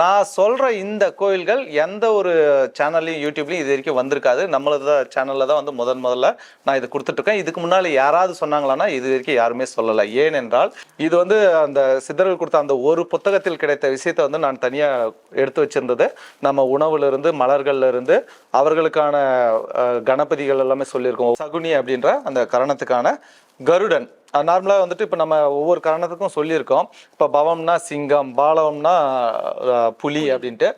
நான் சொல்கிற இந்த கோயில்கள் எந்த ஒரு சேனல்லையும் யூடியூப்லையும் இது வரைக்கும் வந்திருக்காது. நம்மளது சேனலில் தான் வந்து முதன் முதல்ல நான் இது கொடுத்துட்ருக்கேன் இதுக்கு முன்னால் யாராவது சொன்னாங்களான்னா இது வரைக்கும் யாருமே சொல்லலை. ஏனென்றால் இது வந்து அந்த சித்தர்கள் கொடுத்த அந்த ஒரு புத்தகத்தில் கிடைத்த விஷயத்தை வந்து நான் தனியாக எடுத்து வச்சுருந்தது. நம்ம உணவுலேருந்து மலர்கள்லேருந்து அவர்களுக்கான கணபதிகள் எல்லாமே சொல்லியிருக்கோம். சகுனி அப்படின்ற அந்த கரணத்துக்கான கருடன். நார்மலாக வந்துட்டு இப்போ நம்ம ஒவ்வொரு காரணத்துக்கும் சொல்லியிருக்கோம். இப்போ பவம்னா சிங்கம் பாலவம்னா புலி அப்படின்ட்டு.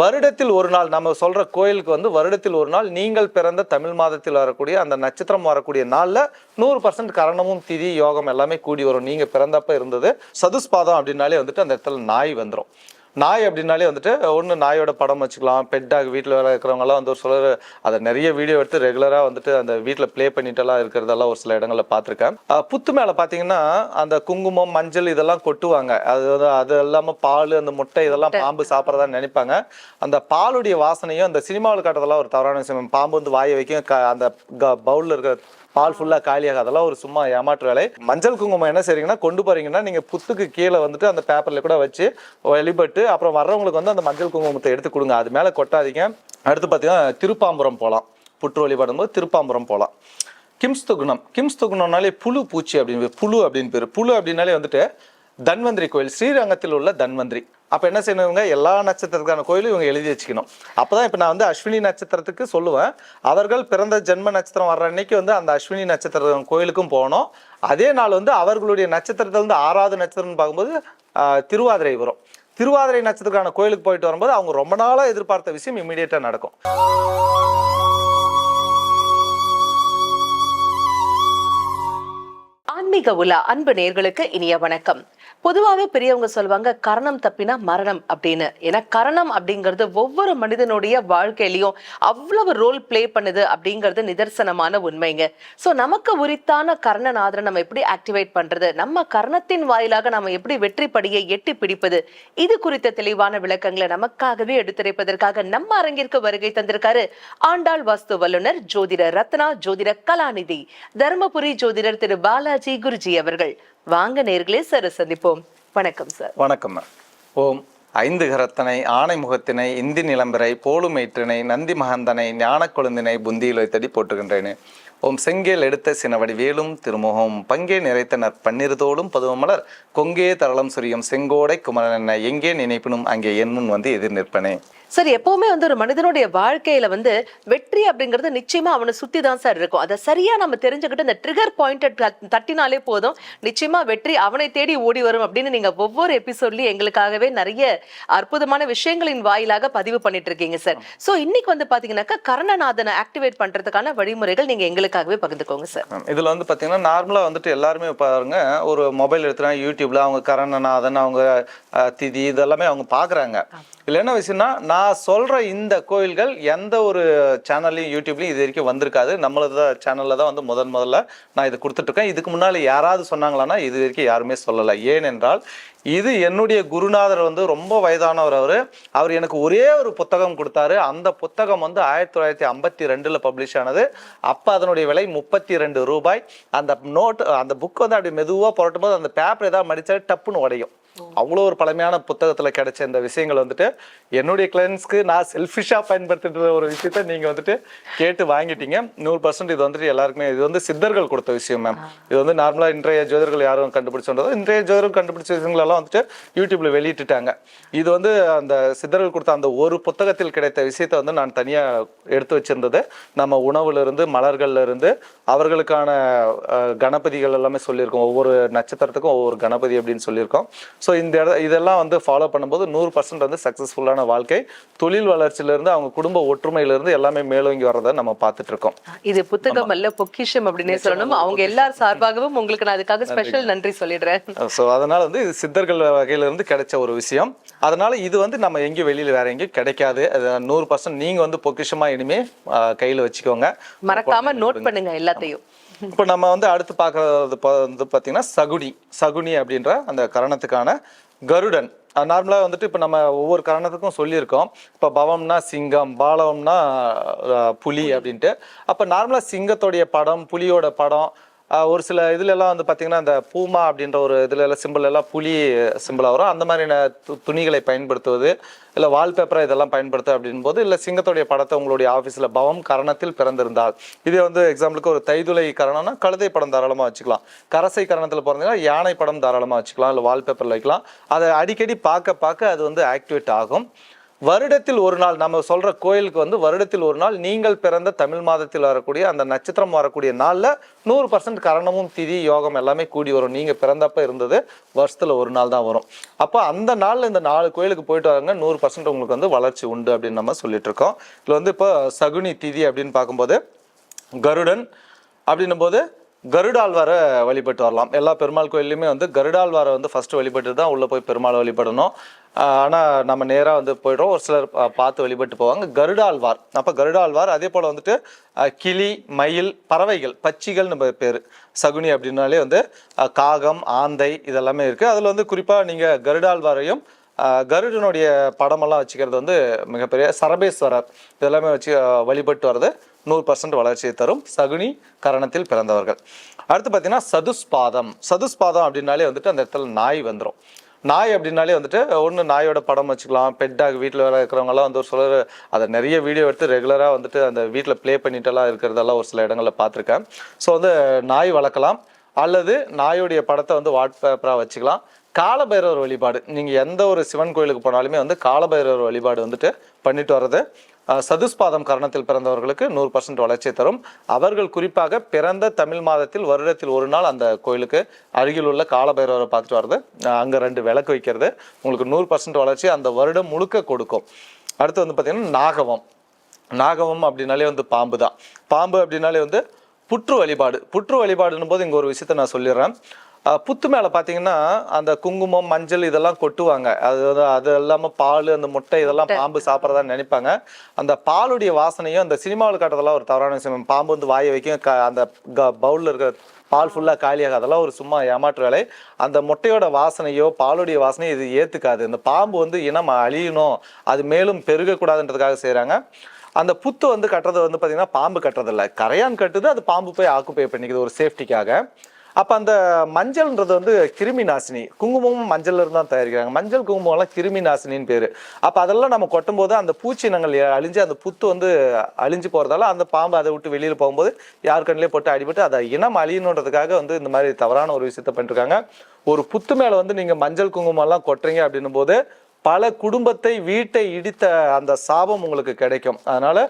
வருடத்தில் ஒரு நாள் நம்ம சொல்ற கோயிலுக்கு வந்து வருடத்தில் ஒரு நாள் நீங்கள் பிறந்த தமிழ் மாதத்தில் வரக்கூடிய அந்த நட்சத்திரம் வரக்கூடிய நாள்ல நூறு பர்சன்ட் கரணமும் திதி யோகம் எல்லாமே கூடி வரும். நீங்க பிறந்தப்ப இருந்தது சதுஸ்பாதம் அப்படின்னாலே வந்துட்டு அந்த இடத்துல நாய் வந்துடும் நாய் அப்படின்னாலே வந்துட்டு ஒன்று நாயோட படம் வச்சுக்கலாம் பெட் டாக் வீட்டில் வேலை இருக்கிறவங்கலாம் வந்து ஒரு சிலர் அதை நிறைய வீடியோ எடுத்து ரெகுலராக வந்துட்டு அந்த வீட்டில் ப்ளே பண்ணிட்டுலாம் இருக்கிறதெல்லாம் ஒரு சில இடங்களில் பார்த்துருக்கேன். புத்து மேலே பார்த்தீங்கன்னா அந்த குங்குமம் மஞ்சள் இதெல்லாம் கொட்டுவாங்க. அது அது இல்லாமல் பால் அந்த முட்டை இதெல்லாம் பாம்பு சாப்பிட்றதா நினைப்பாங்க. அந்த பாலுடைய வாசனையும் அந்த சினிமாவில் காட்டுறதெல்லாம் ஒரு தவறான விஷயம். பாம்பு வந்து வாயை வைக்கும் க- அந்த பவுலில் இருக்கிற பால் ஃபுல்லாக காலியாக அதெல்லாம் ஒரு சும்மா ஏமாற்று வேலை மஞ்சள் குங்குமம் என்ன செய்றீங்கன்னா கொண்டு போறீங்கன்னா நீங்கள் புத்துக்கு கீழே வந்துட்டு அந்த பேப்பரில் கூட வச்சு வழிபட்டு அப்புறம் வர்றவங்களுக்கு வந்து அந்த மஞ்சள் குங்குமத்தை எடுத்து கொடுங்க. அது மேலே கொட்டாதீங்க. அடுத்து பார்த்தீங்கன்னா திருப்பாம்புரம் போகலாம் புற்று வழிபடும்போது திருப்பாம்புரம் போகலாம் கிம்ஸ் துகுணம் கிம்ஸ் துகுணம்னாலே புழு பூச்சி அப்படின்னு புழு அப்படின்னு பேர். புழு அப்படின்னாலே வந்துட்டு தன்வந்திரி கோயில் ஸ்ரீரங்கத்தில் உள்ள தன்வந்திரி. அப்போ என்ன செய்யணுங்க? எல்லா நட்சத்திரத்துக்கான கோயிலும் இவங்க எழுதி வச்சுக்கணும். அப்போ தான் இப்போ நான் வந்து அஸ்வினி நட்சத்திரத்துக்கு சொல்லுவேன். அவர்கள் பிறந்த ஜென்ம நட்சத்திரம் வர்ற அன்னைக்கு வந்து அந்த அஸ்வினி நட்சத்திரம் கோயிலுக்கும் போகணும். அதே நாள் வந்து அவர்களுடைய நட்சத்திரத்தில் வந்து ஆறாவது நட்சத்திரம்னு பார்க்கும்போது திருவாதிரை வரும். திருவாதிரை நட்சத்திரக்கான கோயிலுக்கு போயிட்டு வரும்போது அவங்க ரொம்ப நாளாக எதிர்பார்த்த விஷயம் இமீடியட்டாக நடக்கும். ஆன்மீக உலா அன்பு நேர்களுக்கு இனிய வணக்கம். பொதுவாகவே பெரியவங்க சொல்லுவாங்க கரணம் தப்பினா மரணம் அப்படின்னு. ஏன்னா கரணம் அப்படிங்கிறது ஒவ்வொரு மனிதனுடைய வாழ்க்கையிலையும் அவ்வளவு ரோல் பிளே பண்ணுது அப்படிங்கிறது நிதர்சனமான உண்மைங்க. ஸோ நமக்கு உரித்தான கர்ணநாதரை நம்ம எப்படி ஆக்டிவேட் பண்றது? நம்ம கர்ணத்தின் வாயிலாக நம்ம எப்படி வெற்றி படியை எட்டி பிடிப்பது? இது குறித்த தெளிவான விளக்கங்களை நமக்காகவே எடுத்துரைப்பதற்காக நம்ம அரங்கிற்கு வருகை தந்திருக்காரு ஆண்டாள் வாஸ்து வல்லுநர் ஜோதிடர் ரத்னா ஜோதிடர் கலாநிதி. தருமபுரி ஜோதிடர் திரு பாலாஜி குருஜி அவர்கள். வாங்க நேர்களே சார் சந்திப்போம். வணக்கம் சார். வணக்கம் ஓம் ஐந்து கரத்தனை ஆனை முகத்தினை இந்தி நிலம்பரை போலுமேற்றினை நந்தி மகந்தனை ஞான கொழுந்தினை புந்தியில் வைத்தடி போட்டுகின்றேனே ஓம் செங்கேல் எடுத்த சினவடி வேலும் திருமுகம் பங்கே நிறைத்தனர் பன்னிருதோடும் பதுவமலர் கொங்கே தரளம் சுரியும் செங்கோடை குமரன் என்ன எங்கே நினைப்பினும் அங்கே என் முன் வந்து எதிர் நிற்பனே. சார் எப்பவுமே வந்து ஒரு மனிதனுடைய வாழ்க்கையில வந்து வெற்றி அப்படிங்கிறது நிச்சயமா அவனை சுத்தி தான் சார் இருக்கும். அதை சரியா நம்ம தெரிஞ்சுக்கிட்டு இந்த ட்ரிகர் பாயிண்ட் தட்டினாலே போதும். நிச்சயமா வெற்றி அவனை தேடி ஓடி வரும் அப்படின்னு நீங்க ஒவ்வொரு எபிசோட்லயும் எங்களுக்காகவே நிறைய அற்புதமான விஷயங்களின் வாயிலாக பதிவு பண்ணிட்டு இருக்கீங்க சார். சோ இன்னைக்கு வந்து பாத்தீங்கன்னாக்கா கர்ணநாதனை ஆக்டிவேட் பண்றதுக்கான வழிமுறைகள் நீங்க எங்களுக்காகவே பகிர்ந்துக்கோங்க சார். இதுல வந்து பாத்தீங்கன்னா நார்மலா வந்துட்டு எல்லாருமே பாருங்க ஒரு மொபைல் எடுத்துறாங்க யூடியூப்ல அவங்க கரணநாதன் அவங்க திதி இதெல்லாமே அவங்க பாக்குறாங்க. இதில் என்ன விஷயம்னா நான் சொல்கிற இந்த கோயில்கள் எந்த ஒரு சேனல்லையும் யூடியூப்லையும் இது வரைக்கும் வந்திருக்காது. நம்மளது சேனலில் தான் வந்து முதன் முதல்ல நான் இதை கொடுத்துட்ருக்கேன். இதுக்கு முன்னால் யாராவது சொன்னாங்களான்னா இது வரைக்கும் யாருமே சொல்லலை. ஏனென்றால் இது என்னுடைய குருநாதர் வந்து ரொம்ப வயதானவர் அவர். அவர் எனக்கு ஒரே ஒரு புத்தகம் கொடுத்தாரு. அந்த புத்தகம் வந்து ஆயிரத்தி தொள்ளாயிரத்தி ஐம்பத்தி ரெண்டில் பப்ளிஷ் ஆனது. அப்போ அதனுடைய விலை முப்பத்தி ரெண்டு ரூபாய். அந்த நோட் அந்த புக் வந்து அப்படி மெதுவாக புரட்டும் போது அந்த பேப்பர் ஏதாவது மடித்தா டப்புன்னு உடையும். அவ்வளோ ஒரு பழமையான புத்தகத்தில் கிடைச்ச இந்த விஷயங்கள் வந்துட்டு என்னுடைய கிளைண்ட்ஸ்க்கு நான் செல்ஃபிஷாக பயன்படுத்திட்டு ஒரு விஷயத்த நீங்கள் வந்துட்டு கேட்டு வாங்கிட்டீங்க. நூறு பர்சன்ட் இது வந்துட்டு எல்லாருக்குமே இது வந்து சித்தர்கள் கொடுத்த விஷயம் மேம் இது வந்து நார்மலாக இன்றைய ஜோதிடர்கள் யாரும் கண்டுபிடிச்சோன்றதோ இன்றைய ஜோதிடர்கள் கண்டுபிடிச்ச விஷயங்களெல்லாம் வந்துட்டு யூடியூப்ல வெளியிட்டுட்டாங்க. இது வந்து அந்த சித்தர்கள் கொடுத்த அந்த ஒரு புத்தகத்தில் கிடைத்த விஷயத்தை வந்து நான் தனியாக எடுத்து வச்சிருந்தது. நம்ம உணவுல இருந்து மலர்கள்ல இருந்து அவர்களுக்கான கணபதிகள் எல்லாமே சொல்லியிருக்கோம். ஒவ்வொரு நட்சத்திரத்துக்கும் ஒவ்வொரு கணபதி அப்படின்னு சொல்லியிருக்கோம். ஸோ இந்த இட- இதெல்லாம் வந்து ஃபாலோ பண்ணும்போது நூறு பர்சன்ட் வந்து சக்ஸஸ்ஃபுல்லான வாழ்க்கை. தொழில் வளர்ச்சியிலிருந்து அவங்க குடும்ப ஒற்றுமையிலிருந்து எல்லாமே மேலோங்கி வர்றதை நம்ம பார்த்துட்டு இருக்கோம் இது புத்தகம் அல்ல பொக்கிஷம் அப்படின்னே சொல்லணும். அவங்க எல்லார் சார்பாகவும் உங்களுக்கு நான் அதுக்காக ஸ்பெஷல் நன்றி சொல்லிடுறேன். ஸோ அதனால வந்து இது சித்தர்கள் வகையில இருந்து கிடைச்ச ஒரு விஷயம். அதனால இது வந்து நம்ம எங்கேயும் வெளியில வேற எங்கேயும் கிடைக்காது. நூறு பர்சன்ட் நீங்க வந்து பொக்கிஷமா இனிமே கையில வச்சுக்கோங்க. மறக்காம நோட் பண்ணுங்க எல்லாத்தையும். இப்போ நம்ம வந்து அடுத்து பார்க்கறது வந்து பார்த்தீங்கன்னா சகுனி சகுனி அப்படின்ற அந்த கரணத்துக்கான கருடன். நார்மலாக வந்துட்டு இப்போ நம்ம ஒவ்வொரு கரணத்துக்கும் சொல்லியிருக்கோம். இப்போ பவம்னா சிங்கம் பாலவம்னா புலி அப்படின்ட்டு. அப்போ நார்மலாக சிங்கத்தோடைய படம் புலியோட படம் ஒரு சில இதுலெல்லாம் வந்து பார்த்தீங்கன்னா இந்த பூமா அப்படின்ற ஒரு இதில் எல்லாம் சிம்பிள் எல்லாம் புலி சிம்பிளாக வரும். அந்த மாதிரியான து- துணிகளை பயன்படுத்துவது இல்லை வால்பேப்பரை இதெல்லாம் பயன்படுத்து அப்படின் போது இல்லை சிங்கத்துடைய படத்தை உங்களுடைய ஆஃபீஸில் பவம் கரணத்தில் பிறந்திருந்தால். இதே வந்து எக்ஸாம்பிளுக்கு ஒரு தைதுளை கரணம்னா கழுதை படம் தாராளமாக வச்சுக்கலாம். கரசை கரணத்தில் பிறந்தீங்கன்னா யானை படம் தாராளமாக வச்சுக்கலாம் இல்லை வால்பேப்பரில் வைக்கலாம். அதை அடிக்கடி பார்க்க பார்க்க அது வந்து ஆக்டிவேட் ஆகும். வருடத்தில் ஒரு நாள் நம்ம சொல்ற கோயிலுக்கு வந்து வருடத்தில் ஒரு நாள் நீங்கள் பிறந்த தமிழ் மாதத்தில் வரக்கூடிய அந்த நட்சத்திரம் வரக்கூடிய நாளில் நூறு பர்சன்ட் கரணமும் திதி யோகம் எல்லாமே கூடி வரும். நீங்க பிறந்தப்ப இருந்தது வருஷத்துல ஒரு நாள் தான் வரும். அப்போ அந்த நாள்ல இந்த நாலு கோயிலுக்கு போயிட்டு வராங்க. நூறு பர்சன்ட் உங்களுக்கு வந்து வளர்ச்சி உண்டு அப்படின்னு நம்ம சொல்லிட்டு இருக்கோம். இதுல வந்து இப்போ சகுனி திதி அப்படின்னு பார்க்கும்போது கருடன் அப்படின்னும் போது கருடாழ்வாரை வழிபட்டு வரலாம். எல்லா பெருமாள் கோயில்லையுமே வந்து கருடாழ்வாரை வந்து ஃபஸ்ட்டு வழிபட்டு தான் உள்ளே போய் பெருமாளை வழிபடணும். ஆனால் நம்ம நேராக வந்து போயிடுறோம். ஒரு சிலர் பார்த்து வழிபட்டு போவாங்க. கருடாழ்வார். அப்போ கருடாழ்வார் அதே போல் வந்துட்டு கிளி மயில் பறவைகள் பச்சிகள் நம்ம பேர். சகுனி அப்படின்னாலே வந்து காகம் ஆந்தை இதெல்லாமே இருக்குது அதில் வந்து குறிப்பாக நீங்கள் கருடாழ்வாரையும் கருடனுடைய படமெல்லாம் வச்சுக்கிறது வந்து மிகப்பெரிய சரபேஸ்வரர். இதெல்லாமே வச்சு வழிபட்டு வர்றது நூறு பர்சன்ட் வளர்ச்சியை தரும் சகுனி கரணத்தில் பிறந்தவர்கள். அடுத்து பார்த்தீங்கன்னா சதுஸ்பாதம் சதுஸ்பாதம் அப்படின்னாலே வந்துட்டு அந்த இடத்துல நாய் வந்துடும் நாய் அப்படின்னாலே வந்துட்டு ஒன்று நாயோட படம் வச்சுக்கலாம். பெட்டாக வீட்டில் வேலை இருக்கிறவங்கலாம் வந்து ஒரு சிலர் அதை நிறைய வீடியோ எடுத்து ரெகுலராக வந்துட்டு அந்த வீட்டில் ப்ளே பண்ணிட்டெல்லாம் இருக்கிறதெல்லாம் ஒரு சில இடங்களில் பார்த்துருக்கேன். ஸோ வந்து நாய் வளர்க்கலாம். அல்லது நாயுடைய படத்தை வந்து வாட் பேப்பராக வச்சுக்கலாம். காலபைரவர் வழிபாடு. நீங்கள் எந்த ஒரு சிவன் கோயிலுக்கு போனாலுமே வந்து காலபைரவர் வழிபாடு வந்துட்டு பண்ணிட்டு வர்றது சதுஸ்பாதம் கரணத்தில் பிறந்தவர்களுக்கு நூறு பர்சன்ட் வளர்ச்சி தரும். அவர்கள் குறிப்பாக பிறந்த தமிழ் மாதத்தில் வருடத்தில் ஒரு நாள் அந்த கோயிலுக்கு அருகில் உள்ள காலபைரவரை பார்த்துட்டு வர்றது அங்கே ரெண்டு விளக்கு வைக்கிறது. உங்களுக்கு நூறு பர்சன்ட் வளர்ச்சி அந்த வருடம் முழுக்க கொடுக்கும். அடுத்து வந்து பார்த்திங்கன்னா நாகவம். நாகவம் அப்படின்னாலே வந்து பாம்பு தான் பாம்பு அப்படின்னாலே வந்து புற்று வழிபாடு. புற்று வழிபாடுன்னும் போது இங்கே ஒரு விஷயத்த நான் சொல்லிடுறேன். புத்து மேலே பார்த்தீங்கன்னா அந்த குங்குமம் மஞ்சள் இதெல்லாம் கொட்டுவாங்க. அது வந்து அது இல்லாமல் பால் அந்த முட்டை இதெல்லாம் பாம்பு சாப்பிட்றதா நினைப்பாங்க. அந்த பாலுடைய வாசனையும் அந்த சினிமாவில் காட்டுறதெல்லாம் ஒரு தவறான விஷயம். பாம்பு வந்து வாயை வைக்கும் க- அந்த பவுலில் இருக்கிற பால் ஃபுல்லாக காலியாக அதெல்லாம் ஒரு சும்மா ஏமாற்று வேலை. அந்த முட்டையோட வாசனையோ பாலுடைய வாசனையோ இது ஏற்றுக்காது இந்த பாம்பு வந்து இனம் அழியணும். அது மேலும் பெருகக்கூடாதுன்றதுக்காக செய்கிறாங்க அந்த புத்து வந்து கட்டுறது வந்து பார்த்தீங்கன்னா பாம்பு கட்டுறதில்ல. கரையான் கட்டுது அது பாம்பு போய் ஆக்குப்பை பண்ணிக்குது ஒரு சேஃப்டிக்காக அப்போ அந்த மஞ்சள்ன்றது வந்து கிருமி நாசினி. குங்குமமும் மஞ்சள் இருந்து தான் தயாரிக்கிறாங்க. மஞ்சள் குங்குமம்லாம் கிருமி நாசினின்னு பேர். அப்போ அதெல்லாம் நம்ம கொட்டும்போது அந்த பூச்சினங்கள் அழிஞ்சு அந்த புத்து வந்து அழிஞ்சு போகிறதால அந்த பாம்பு அதை விட்டு வெளியில் போகும்போது யார் கண்ணிலே போட்டு அடிபட்டு அதை இனம் அழியணுன்றதுக்காக வந்து இந்த மாதிரி தவறான ஒரு விஷயத்த பண்ணிருக்காங்க. ஒரு புத்து மேலே வந்து நீங்கள் மஞ்சள் குங்குமம்லாம் கொட்டுறீங்க அப்படின்னும் போது பல குடும்பத்தை வீட்டை இடித்த அந்த சாபம் உங்களுக்கு கிடைக்கும். அதனால்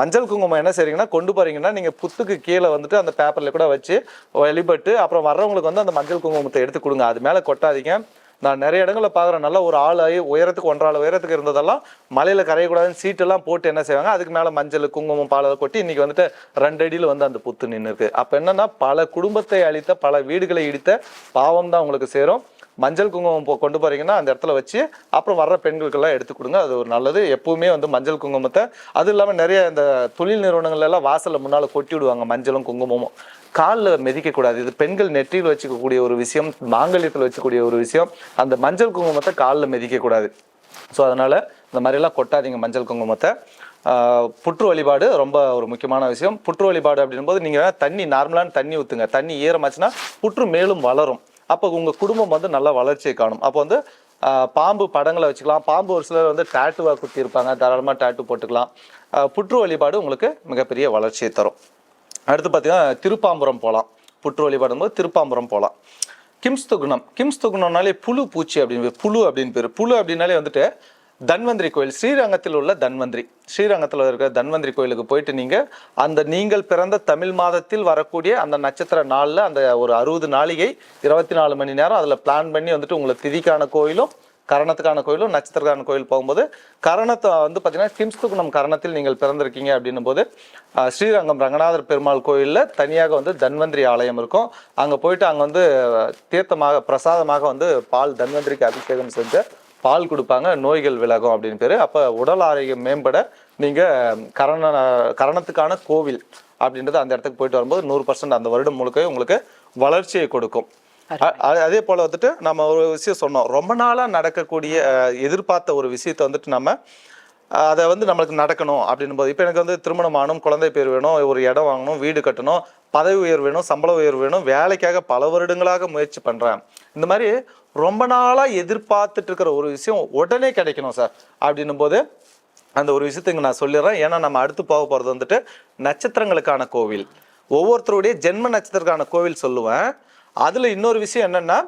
மஞ்சள் குங்குமம் என்ன செய்றீங்கன்னா கொண்டு போறீங்கன்னா நீங்க புத்துக்கு கீழே வந்துட்டு அந்த பேப்பர்ல கூட வச்சு வழிபட்டு அப்புறம் வர்றவங்களுக்கு வந்து அந்த மஞ்சள் குங்குமத்தை எடுத்து கொடுங்க. அது மேல கொட்டாதீங்க. நான் நிறைய இடங்களில் பார்க்குறேன் நல்லா ஒரு ஆள் ஆகி உயரத்துக்கு ஒன்றரை உயரத்துக்கு இருந்ததெல்லாம் மலையில் கரையக்கூடாதுன்னு சீட்டெல்லாம் போட்டு என்ன செய்வாங்க? அதுக்கு மேலே மஞ்சள் குங்குமம் பாலை கொட்டி இன்றைக்கி வந்துட்டு ரெண்டு அடியில் வந்து அந்த புத்து நின்று இருக்குது அப்போ என்னென்னா பல குடும்பத்தை அழித்த பல வீடுகளை இடித்த பாவம் தான் உங்களுக்கு சேரும். மஞ்சள் குங்குமம் போ- கொண்டு போகிறீங்கன்னா அந்த இடத்துல வச்சு அப்புறம் வர்ற பெண்களுக்கெல்லாம் எடுத்து கொடுங்க. அது ஒரு நல்லது. எப்பவுமே வந்து மஞ்சள் குங்குமத்தை அது இல்லாமல் நிறைய இந்த தொழில் நிறுவனங்கள் எல்லாம் வாசலில் முன்னால் கொட்டி விடுவாங்க மஞ்சளும் குங்குமமும். காலில் மிதிக்கக்கூடாது இது பெண்கள் நெற்றியில் வச்சுக்கக்கூடிய ஒரு விஷயம் மாங்கல்யத்தில் வச்சுக்கூடிய ஒரு விஷயம். அந்த மஞ்சள் குங்குமத்தை காலில் மிதிக்கக்கூடாது ஸோ அதனால் இந்த மாதிரிலாம் கொட்டாதீங்க மஞ்சள் குங்குமத்தை. புற்று வழிபாடு ரொம்ப ஒரு முக்கியமான விஷயம். புற்று வழிபாடு அப்படின்போது நீங்கள் தண்ணி நார்மலான தண்ணி ஊற்றுங்க தண்ணி ஈரமாச்சுன்னா புற்று மேலும் வளரும். அப்போ உங்கள் குடும்பம் வந்து நல்ல வளர்ச்சியை காணும். அப்போ வந்து பாம்பு படங்களை வச்சுக்கலாம். பாம்பு ஒரு சிலர் வந்து டேட்டுவாக குத்தி இருப்பாங்க தாராளமாக டேட்டு போட்டுக்கலாம் புற்று வழிபாடு உங்களுக்கு மிகப்பெரிய வளர்ச்சியை தரும். அடுத்து பார்த்தீங்கன்னா திருப்பாம்புரம் போகலாம் புற்று வழிபாடும் போது திருப்பாம்புரம் போகலாம் கிம்ஸ்துகுணம். கிம்ஸ்துகுணம்னாலே புழு பூச்சி அப்படின்னு புழு அப்படின்னு பேர். புழு அப்படின்னாலே வந்துட்டு தன்வந்திரி கோயில் ஸ்ரீரங்கத்தில் உள்ள தன்வந்திரி. ஸ்ரீரங்கத்தில் இருக்கிற தன்வந்திரி கோயிலுக்கு போயிட்டு நீங்கள் அந்த நீங்கள் பிறந்த தமிழ் மாதத்தில் வரக்கூடிய அந்த நட்சத்திர நாளில் அந்த ஒரு அறுபது நாளிகை இருபத்தி நாலு மணி நேரம் அதில் பிளான் பண்ணி வந்துட்டு உங்களை திதிக்கான கோயிலும் கரணத்துக்கான கோயிலும் நட்சத்திரக்கான கோயில் போகும்போது கரணத்தை வந்து பார்த்தீங்கன்னா கிம்ஸ்துகுணம் கரணத்தில் நீங்கள் பிறந்திருக்கீங்க அப்படின்னும் போது ஸ்ரீரங்கம் ரங்கநாதர் பெருமாள் கோயிலில் தனியாக வந்து தன்வந்திரி ஆலயம் இருக்கும். அங்கே போயிட்டு அங்கே வந்து தீர்த்தமாக பிரசாதமாக வந்து பால் தன்வந்திரிக்கு அபிஷேகம் செஞ்சு பால் கொடுப்பாங்க நோய்கள் விலகும் அப்படின்னு பேர். அப்போ உடல் ஆரோக்கியம் மேம்பட நீங்கள் கரண கரணத்துக்கான கோவில் அப்படின்றது அந்த இடத்துக்கு போயிட்டு வரும்போது நூறு பர்சன்ட் அந்த வருடம் முழுக்க உங்களுக்கு வளர்ச்சியை கொடுக்கும். அதே போல் வந்துட்டு நம்ம ஒரு விஷயம் சொன்னோம். ரொம்ப நாளாக நடக்கக்கூடிய எதிர்பார்த்த ஒரு விஷயத்தை வந்துட்டு நம்ம அதை வந்து நம்மளுக்கு நடக்கணும் அப்படின்னும் போது இப்போ எனக்கு வந்து திருமணம் ஆகணும் குழந்தை பேர் வேணும் ஒரு இடம் வாங்கணும் வீடு கட்டணும் பதவி உயர்வு வேணும் சம்பள உயர்வு வேணும் வேலைக்காக பல வருடங்களாக முயற்சி பண்ணுறேன் இந்த மாதிரி ரொம்ப நாளாக எதிர்பார்த்துட்டு இருக்கிற ஒரு விஷயம் உடனே கிடைக்கணும் சார் அப்படின்னும் போது அந்த ஒரு விஷயத்துக்கு நான் சொல்லிடுறேன். ஏன்னா நம்ம அடுத்து போக போகிறது வந்துட்டு நட்சத்திரங்களுக்கான கோவில். ஒவ்வொருத்தருடைய ஜென்ம நட்சத்திரக்கான கோவில் சொல்லுவேன். அதில் இன்னொரு விஷயம் என்னென்னா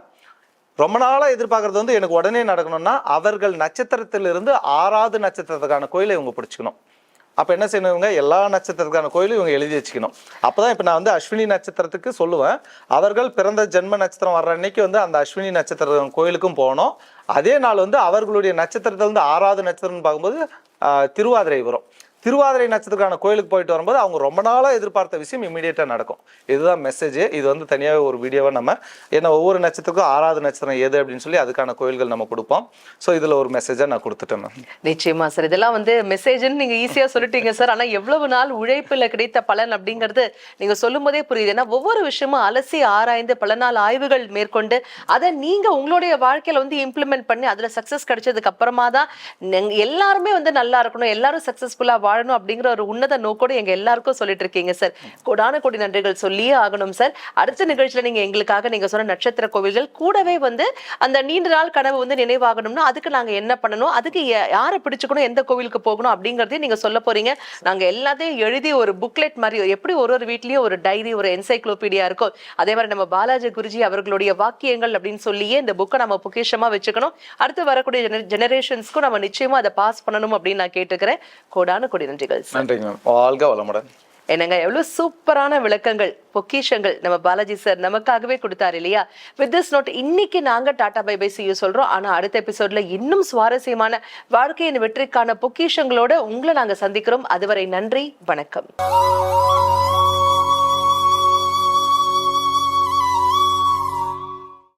ரொம்ப நாளாக எதிர்பார்க்குறது வந்து எனக்கு உடனே நடக்கணும்னா அவர்கள் நட்சத்திரத்திலிருந்து ஆறாவது நட்சத்திரத்துக்கான கோயிலை இவங்க பிடிச்சிக்கணும். அப்போ என்ன செய்யணுங்க? எல்லா நட்சத்திரத்துக்கான கோயிலும் இவங்க எழுதி வச்சுக்கணும். அப்போ தான் இப்போ நான் வந்து அஸ்வினி நட்சத்திரத்துக்கு சொல்லுவேன். அவர்கள் பிறந்த ஜென்ம நட்சத்திரம் வர்ற அன்னைக்கு வந்து அந்த அஸ்வினி நட்சத்திரம் கோயிலுக்கும் போகணும். அதே நாள் வந்து அவர்களுடைய நட்சத்திரத்தில் வந்து ஆறாவது நட்சத்திரம்னு பார்க்கும்போது திருவாதிரை வரும். திருவாதிரை நட்சத்திரக்கான கோயிலுக்கு போயிட்டு வரும்போது அவங்க ரொம்ப நாளாக எதிர்பார்த்த விஷயம் இமீடியட்டாக நடக்கும். இதுதான் மெசேஜ் இது வந்து தனியாக ஒரு வீடியோவை நம்ம ஏன்னா ஒவ்வொரு நட்சத்திரத்துக்கும் ஆறாவது நட்சத்திரம் எது அப்படின்னு சொல்லி அதுக்கான கோயில்கள் நம்ம கொடுப்போம். ஸோ இதில் ஒரு மெசேஜை நான் கொடுத்துட்டேன் மேம். நிச்சயமா சார் இதெல்லாம் வந்து மெசேஜ்னு நீங்கள் ஈஸியாக சொல்லிட்டீங்க சார் ஆனால் எவ்வளவு நாள் உழைப்பில் கிடைத்த பலன் அப்படிங்கிறது நீங்கள் சொல்லும் போதே புரியுது. ஏன்னா ஒவ்வொரு விஷயமும் அலசி ஆராய்ந்து பல நாள் ஆய்வுகள் மேற்கொண்டு அதை நீங்கள் உங்களுடைய வாழ்க்கையில் வந்து இம்ப்ளிமெண்ட் பண்ணி அதில் சக்ஸஸ் கிடைச்சதுக்கு அப்புறமா தான் எல்லாருமே வந்து நல்லா இருக்கணும். எல்லாரும் சக்ஸஸ்ஃபுல்லாக வாழ் வாழணும் அப்படிங்கிற ஒரு உன்னத நோக்கோடு எங்க எல்லாருக்கும் சொல்லிட்டு இருக்கீங்க சார் கொடான கொடி நன்றிகள் சொல்லியே ஆகணும் சார் அடுத்த நிகழ்ச்சியில நீங்க எங்களுக்காக நீங்க சொன்ன நட்சத்திர கோவில்கள் கூடவே வந்து அந்த நீண்ட நாள் கனவு வந்து நினைவாகணும்னா அதுக்கு நாங்க என்ன பண்ணணும் அதுக்கு யாரை பிடிச்சுக்கணும் எந்த கோவிலுக்கு போகணும் அப்படிங்கறதையும் நீங்க சொல்ல போறீங்க. நாங்க எல்லாத்தையும் எழுதி ஒரு புக்லெட் மாதிரி எப்படி ஒரு ஒரு வீட்லயும் ஒரு டைரி ஒரு என்சைக்ளோபீடியா இருக்கும் அதே மாதிரி நம்ம பாலாஜி குருஜி அவர்களுடைய வாக்கியங்கள் அப்படின்னு சொல்லியே இந்த புக்கை நம்ம பொக்கிஷமா வச்சுக்கணும். அடுத்து வரக்கூடிய ஜெனரேஷன்ஸ்க்கும் நம்ம நிச்சயமா அதை பாஸ் பண்ணணும் அப்படின்னு நான் கேட்டுக்கிறேன். கோடான கொடி நன்றிகள் மேம் வாழ்க வளமுடன். என்னங்க எவ்வளவு சூப்பரான விளக்கங்கள் பொக்கிஷங்கள் நம்ம பாலாஜி சார் நமக்காகவே கொடுத்தாரு இல்லையா? வித் திஸ் நோட் இன்னைக்கு நாங்க டாடா பை பை சியூ சொல்றோம். ஆனா அடுத்த எபிசோட்ல இன்னும் சுவாரஸ்யமான வாழ்க்கையின் வெற்றிக்கான பொக்கிஷங்களோட உங்களை நாங்க சந்திக்கிறோம். அதுவரை நன்றி வணக்கம்.